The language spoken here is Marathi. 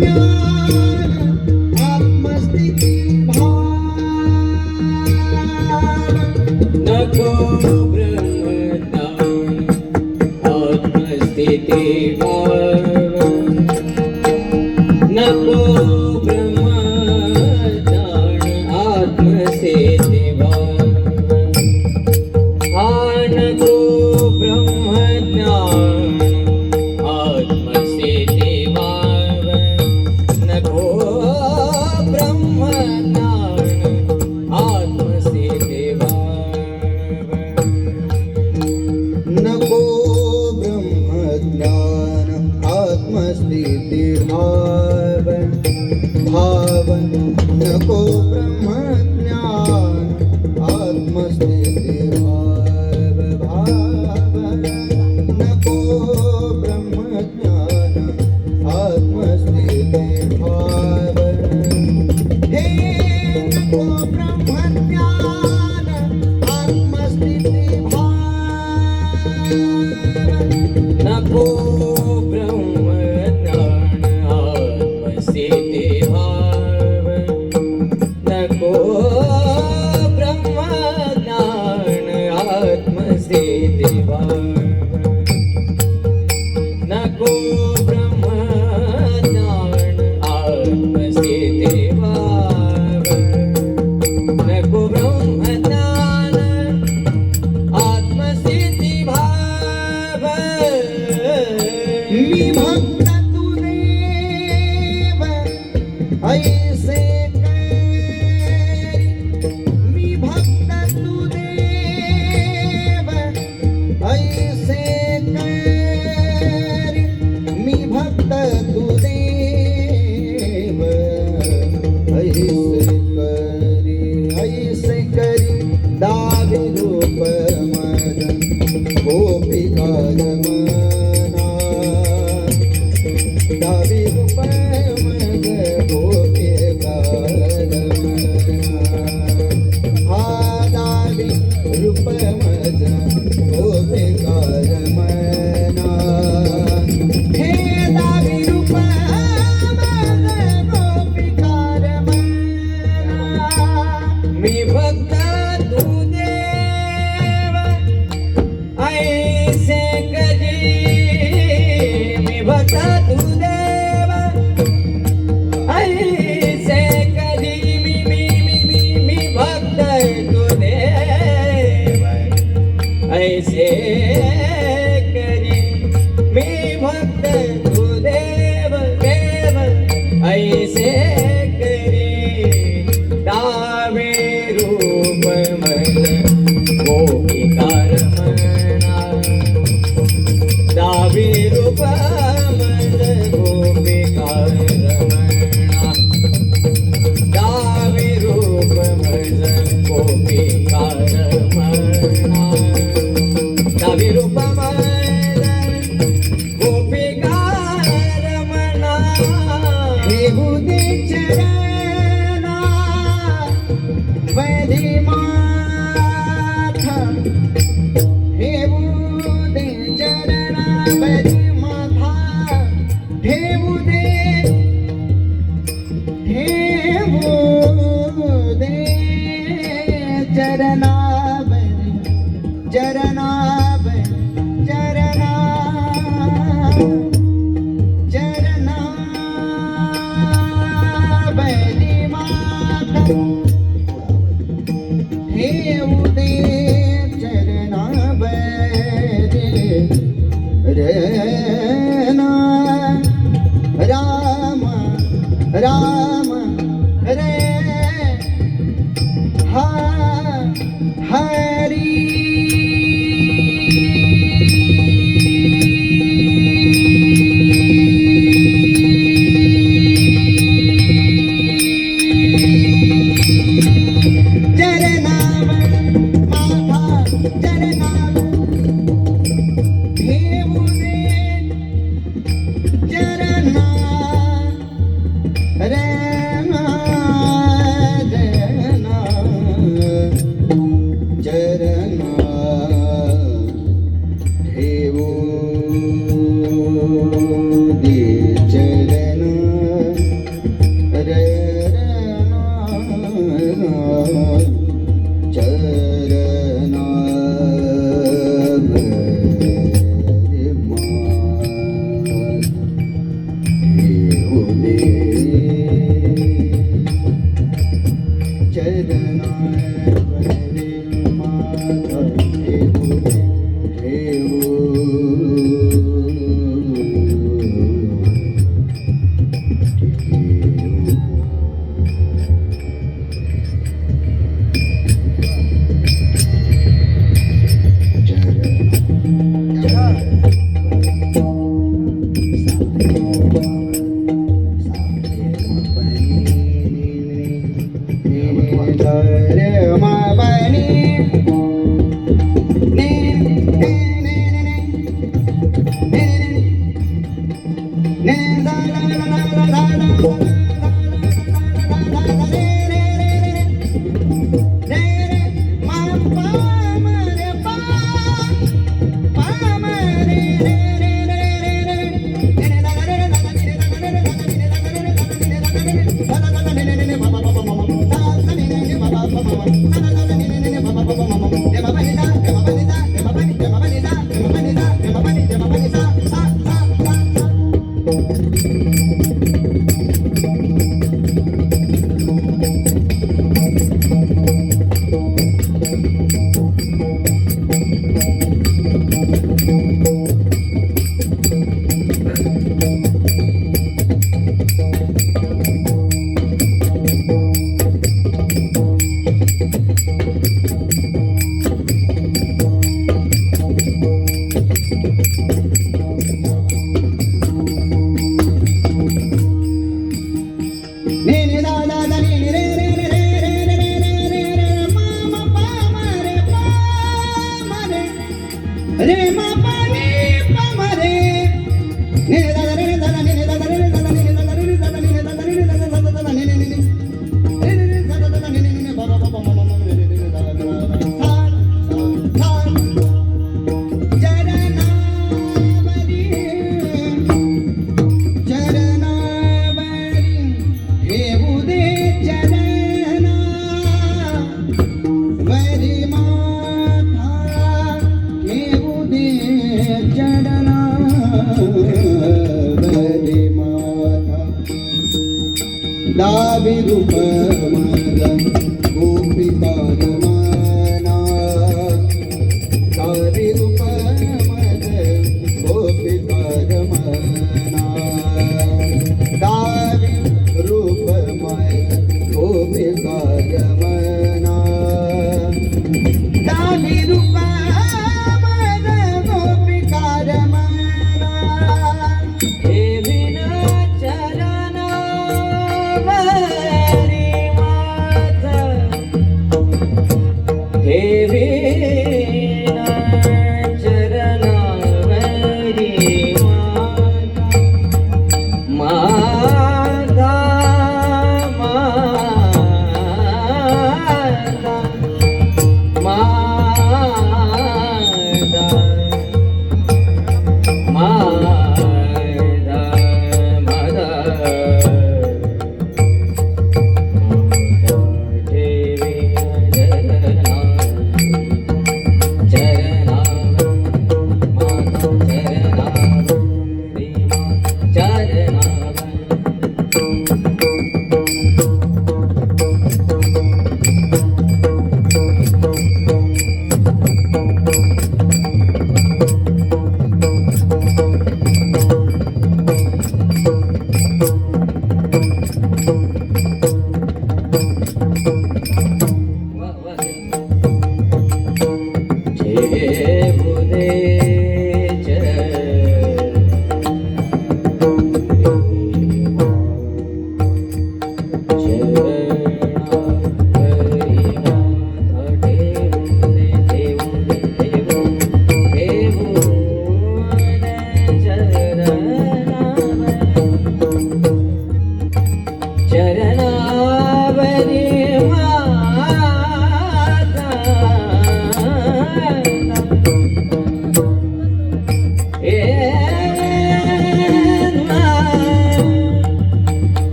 You. असली ती भावन भावन नको। Thank you. मी भक्त तू देव ऐसे कधी मी भक्त तू देव ऐसे कधी दा